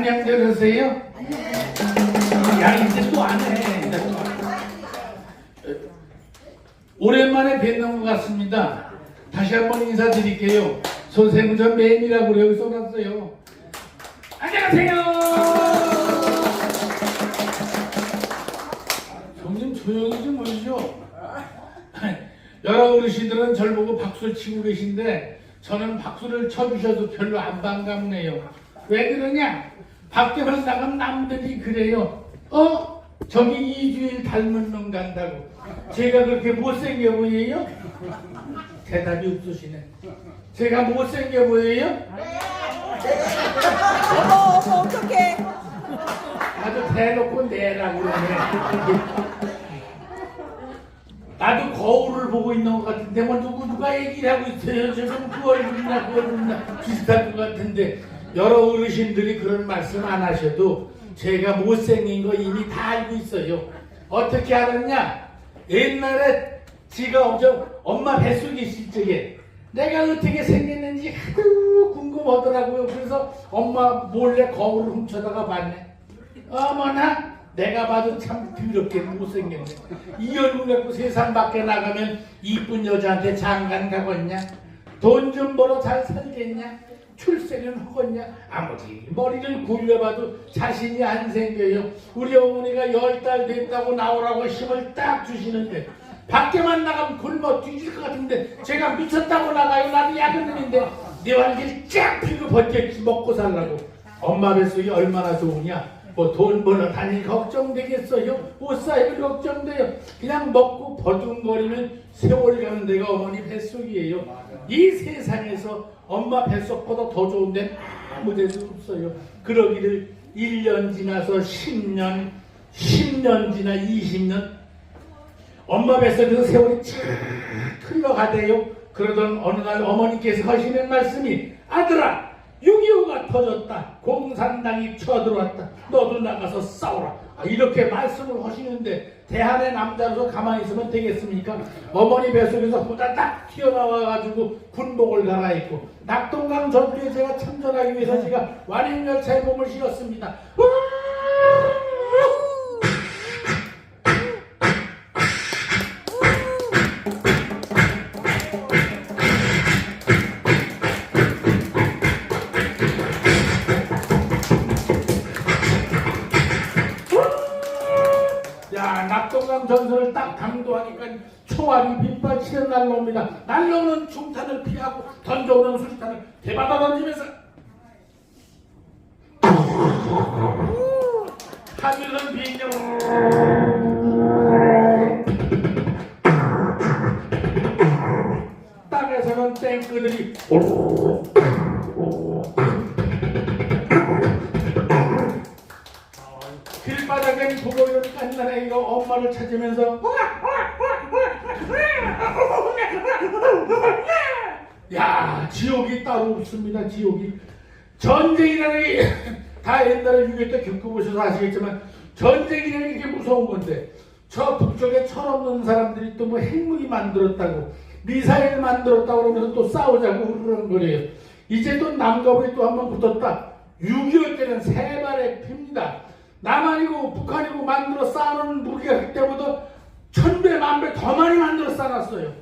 안녕들 하세요? 야, 이제 또 안 해. 이제 또 안 해. 오랜만에 뵙는 것 같습니다. 다시 한번 인사드릴게요. 선생님 저 매미라고 여기 써놨어요. 안녕하세요. 좀 조용히 좀 해주죠. 여러 어르신들은 절 보고 박수를 치고 계신데 저는 박수를 쳐주셔도 별로 안 반갑네요. 왜 그러냐? 밖에만 나가면 남들이 그래요. 어? 저기 이주일 닮은 놈 간다고. 제가 그렇게 못생겨 보여요? 대답이 없으시네. 제가 못생겨 보여요? 어머 어머 어떡해 아주 대놓고 내라고 그러네. 나도 거울을 보고 있는 것 같은데 뭐 누구 누가 얘기를 하고 있어요. 지금 그 얼굴이나 그 얼굴이나 비슷할 것 같은데 여러 어르신들이 그런 말씀 안 하셔도 제가 못생긴 거 이미 다 알고 있어요. 어떻게 알았냐? 옛날에 지가 엄청 엄마 뱃속에 있을 적에 내가 어떻게 생겼는지 하도 궁금하더라고요. 그래서 엄마 몰래 거울을 훔쳐다가 봤네. 어머나 내가 봐도 참 더럽게 못생겼네 이 얼굴 갖고 세상 밖에 나가면 이쁜 여자한테 장관 가겠냐 돈 좀 벌어 잘 살겠냐 출세는 하겠냐? 아무리 머리를 굴려봐도 자신이 안 생겨요. 우리 어머니가 열 달 됐다고 나오라고 힘을 딱 주시는데 밖에만 나가면 굶어 뒤질 것 같은데 제가 미쳤다고 나가요? 나는 야근놈인데 내 완기를 쫙 피고 버텼지 먹고 살라고. 엄마 뱃속이 얼마나 좋으냐? 뭐 돈 벌어 다닐 걱정되겠어요? 옷 사입을 걱정돼요. 그냥 먹고 버둥거리면 세월 가는 데가 어머니 뱃속이에요. 이 세상에서 엄마 뱃속보다 더 좋은 데는 아무 데도 없어요 그러기를 1년 지나서 10년 10년 지나 20년 엄마 뱃속에서 세월이 쫙 흘러가대요. 그러던 어느 날 어머니께서 하시는 말씀이 아들아 6.25가 터졌다. 공산당이 쳐들어왔다. 너도 나가서 싸워라. 아, 이렇게 말씀을 하시는데 대한의 남자로서 가만히 있으면 되겠습니까? 어머니 뱃속에서 후다닥 튀어나와가지고 군복을 갈아입고 낙동강 전투에 제가 참전하기 위해서 제가 완행열차에 몸을 실었습니다. 야, 전선을 딱 강도하니까 총알이 빗발치는 날라옵니다. 날라오는 중탄을 피하고 던져오는 수탄을 대받아 던지면서 하늘은 비행정 야 지옥이 따로 없습니다 지옥이. 전쟁이라는 게 다 옛날에 6.25때 겪어보셔서 아시겠지만 전쟁이라는 게 무서운 건데 저 북쪽에 철없는 사람들이 또 뭐 핵무기 만들었다고 미사일 만들었다고 그러면서 또 싸우자고 그러는 거래요. 이제 또 남과 북이 또 한 번 붙었다. 6.25 때는 세 발의 핍니다. 남한이고 북한이고 만들어 쌓아놓은 무기가 그때보다 천배 만배 더 많이 만들어 쌓아놨어요.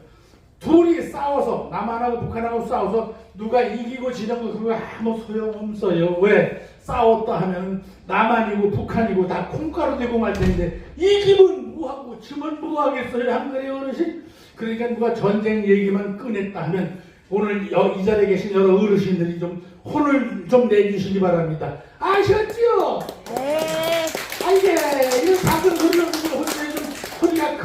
둘이 싸워서 남한하고 북한하고 싸워서 누가 이기고 지는 거 그거 아무 소용없어요. 왜? 싸웠다 하면 남한이고 북한이고 다 콩가루 되고 말 텐데 이기면 뭐하고 지면 뭐하겠어요 한글의 어르신? 그러니까 누가 전쟁 얘기만 꺼냈다 하면 오늘 여- 이 자리에 계신 여러 어르신들이 좀 혼을 좀 내주시기 바랍니다. 아셨죠? 네 아 이게 이 작은 소리를 듣고 혼자 좀 소리가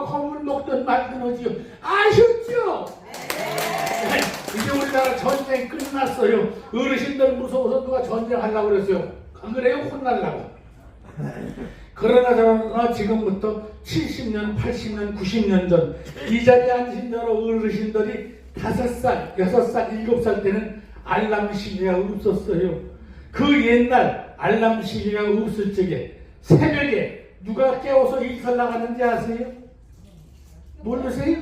콩을 먹든 말든 하지요. 아셨죠? 네. 이제 우리나라 전쟁 끝났어요. 어르신들 무서워서 누가 전쟁하려고 그랬어요. 안 그래요? 혼날라고. 그러나 저러나 지금부터 70년, 80년, 90년 전 이 자리에 앉으신 여러 어르신들이 5살, 6살, 7살 때는 알람 시계가 없었어요. 그 옛날 알람 시계가 없을 적에 새벽에 누가 깨워서 일터 나가는지 아세요? 모르세요?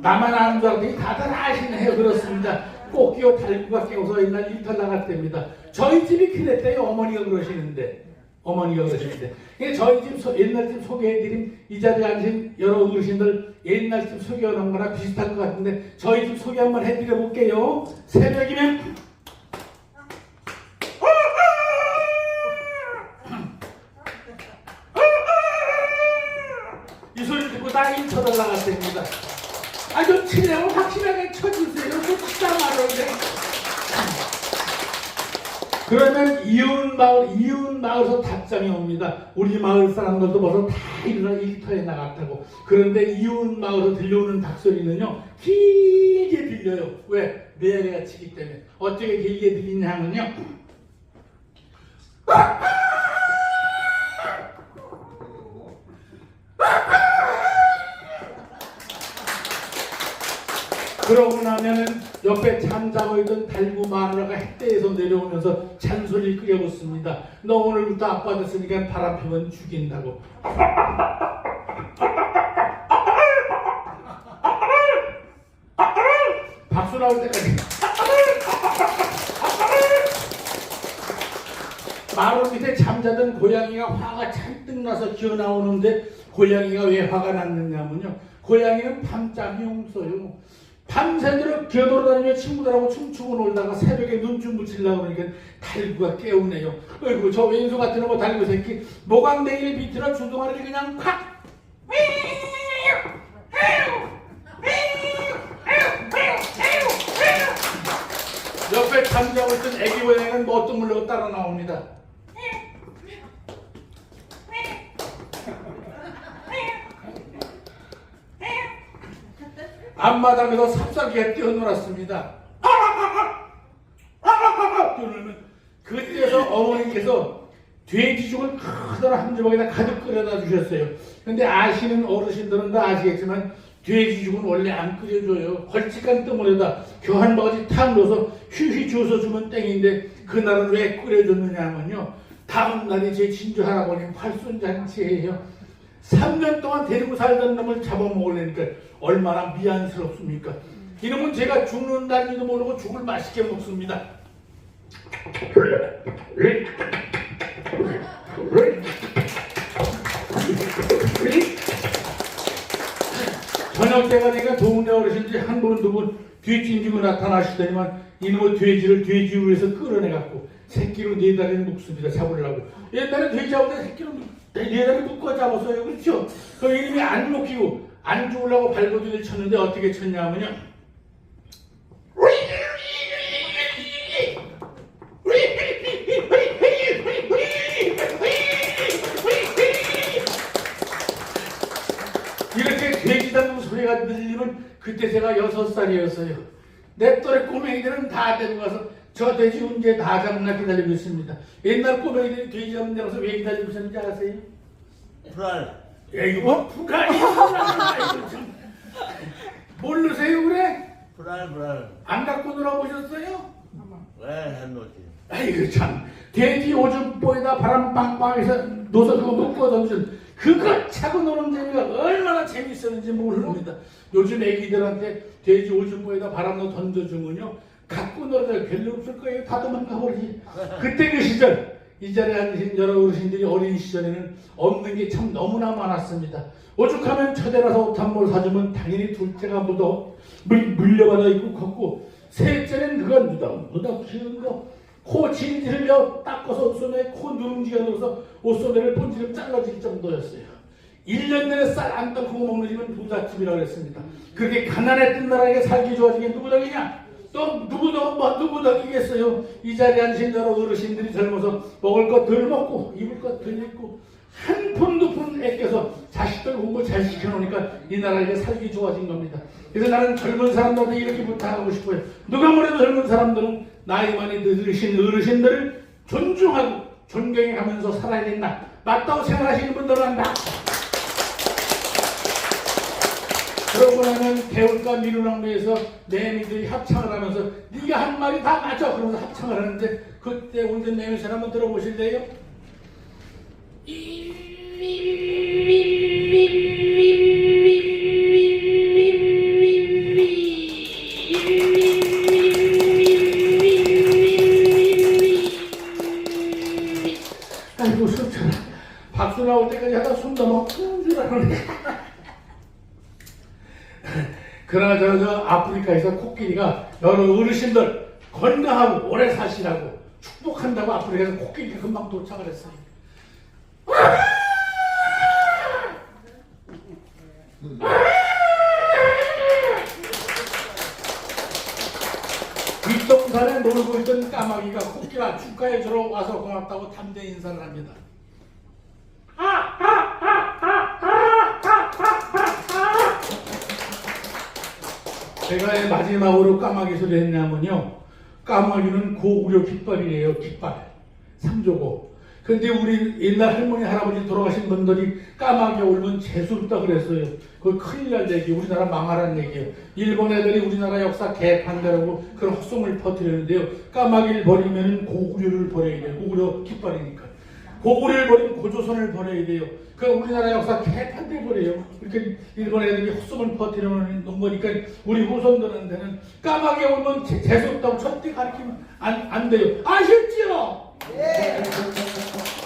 나만 아는 줄 알았더니 다들 아시네요. 그렇습니다. 꽃기어 달구가 깨워서 옛날 일터 나갔답니다. 저희 집이 그랬대요. 어머니가 그러시는데. 어머니가 그러시는데. 그러니까 저희 집 소- 옛날 집 소개해드린 이 자리에 앉으신 여러 어르신들 옛날 집 소개하는 거나 비슷한 것 같은데 저희 집 소개 한번 해드려 볼게요. 새벽이면 이 소리 듣고 나이 쳐달라갔답니다. 치명을 확실하게 쳐주세요. 그 치다 말하는데. 그러면 이웃 마을, 이웃 마을에서 답장이 옵니다. 우리 마을 사람들도 벌써 다 일어나 일터에 나갔다고. 그런데 이웃 마을에서 들려오는 닭소리는요, 길게 들려요. 왜? 매래가 치기 때문에. 어떻게 길게 들리냐면요. 그러고 나면은 옆에 잠자고 있던 달구 마누라가 햇대에서 내려오면서 잔소리 끓여붙습니다. 너 오늘부터 아빠 됐으니까 바람 피면 죽인다고. 박수 나올 때까지. 마루 밑에 잠자던 고양이가 화가 잔뜩 나서 기어 나오는데 고양이가 왜 화가 났느냐면요. 고양이는 밤잠이 없어요. 밤새도록 기어돌아다니며 친구들하고 춤추고 놀다가 새벽에 눈좀 붙이려고 그러니까 달구가 깨우네요. 어이구 저 왼수 같은 놈의 달구 새끼 모강댕이를 비틀어 주둥아리를 그냥 콱 옆에 잠자고 있던 애기 고양이는 뭣도 모르고 따라 나옵니다. 앞마당에서 삽살개가 뛰어놀았습니다. 뛰어놀면 그때서 어머니께서 돼지죽을 크다란 한 조각에다 가득 끓여다 주셨어요. 근데 아시는 어르신들은 다 아시겠지만 돼지죽은 원래 안 끓여줘요. 걸쭉한 뜨물에다 교한 바가지 탁 넣어서 휘휘 주워서 주면 땡인데 그날은 왜 끓여줬느냐 하면요. 다음 날이 제 친조 할아버님 팔순잔치예요. 3년 동안 데리고 살던 놈을 잡아먹으려니까 얼마나 미안스럽습니까? 이놈은 제가 죽는다는지도 모르고 죽을 맛있게 먹습니다. 저녁 때가 되니까 동네 어르신들이 한 분, 두 분 뒤짐지고 나타나시더니만 이놈의 돼지를 돼지 위에서 끌어내갖고 새끼로 네 다리를 묶습니다. 잡으려고. 옛날에 돼지 잡을 때 새끼로 네 다리 묶어 잡았어요. 그렇죠? 그 이름이 안 묶이고 안 죽으려고 발버둥을 쳤는데 어떻게 쳤냐면요. 이렇게 돼지 잡는 소리가 들리면 그때 제가 여섯 살이었어요. 내 또래 꼬맹이들은 다 데리고 가서 저 돼지 언제 다 잡나 기다리고 있습니다. 옛날 꼬맹이들이 돼지 잡는 데 가서 왜 기다리고 있었는지 아세요? 불알 야 이거 뭐 불안이 불안이 참 모르세요 그래? 불알 불알 안 갖고 놀아보셨어요? 왜 했노지 아이고 참 돼지 오줌보에다 바람 빵빵해서 놓서 그거 묶어 던진 그거 차고 노는 재미가 얼마나 재밌었는지 모릅니다. 요즘 애기들한테 돼지 오줌보에다 바람 넣어 던져주면요 갖고 놀아도 별로 없을 거예요. 다 도망가 버리지. 그때 그 시절 이 자리에 앉으신 여러 어르신들이 어린 시절에는 없는 게 참 너무나 많았습니다. 오죽하면 첫애라서 옷 한 벌 사주면 당연히 둘째가 묻어 물, 물려받아 입고 걷고 셋째는 그건 누다 누다 키우는 거. 코 질질 흘려 닦아서 옷소매에 코 누룽지가 넣어서 옷소매를 본지름 잘라질 정도였어요. 1년 내내 쌀 안 닦고 먹는 집은 부잣집이라고 했습니다. 그렇게 가난했던 나라에게 살기 좋아진 게 누구 덕이냐? 또 누구 덕, 뭐 누구 덕이겠어요? 이 자리에 앉으신 여러 어르신들이 젊어서 먹을 것 덜 먹고 입을 것 덜 입고 한푼두푼 아껴서 자식들 공부 잘 시켜놓으니까 이 나라에게 살기 좋아진 겁니다. 그래서 나는 젊은 사람들한테 이렇게 부탁하고 싶어요. 누가 뭐래도 젊은 사람들은 나이 많이 들으신 어르신들을 존중하고 존경해 가면서 살아야 된다. 맞다고 생각하시는 분들은 한다. 그러고 나면 개울가 미루랑루에서 매미들이 합창을 하면서 네가 한 말이 다 맞아 그러면서 합창을 하는데 그때 운전 매미소 한번 들어보실래요? 아프리카에서 코끼리가 여러 어르신들 건강하고 오래 사시라고 축복한다고 아프리카에서 코끼리가 금방 도착을 했어요. 윗동산에 놀고 있던 까마귀가 코끼라 축가에 들어 와서 고맙다고 담대 인사를 합니다. 제가 마지막으로 까마귀 소리 했냐면요. 까마귀는 고구려 깃발이에요, 깃발. 삼조고. 근데 우리 옛날 할머니, 할아버지 돌아가신 분들이 까마귀 울면 재수없다 그랬어요. 그 큰일 날 얘기, 우리나라 망하라는 얘기예요. 일본 애들이 우리나라 역사 개판되라고 그런 헛소문을 퍼뜨리는데요. 까마귀를 버리면 고구려를 버려야 돼요. 고구려 깃발이니까. 고구려를 버리면 고조선을 버려야 돼요. 그 우리나라 역사 개판돼 버려요. 이렇게 일본 애들이 헛소문 퍼뜨리는 거니까 우리 후손들한테는 까마귀 오면 재수없다고 절대 가르치면 안, 안 돼요. 아셨지요? 네.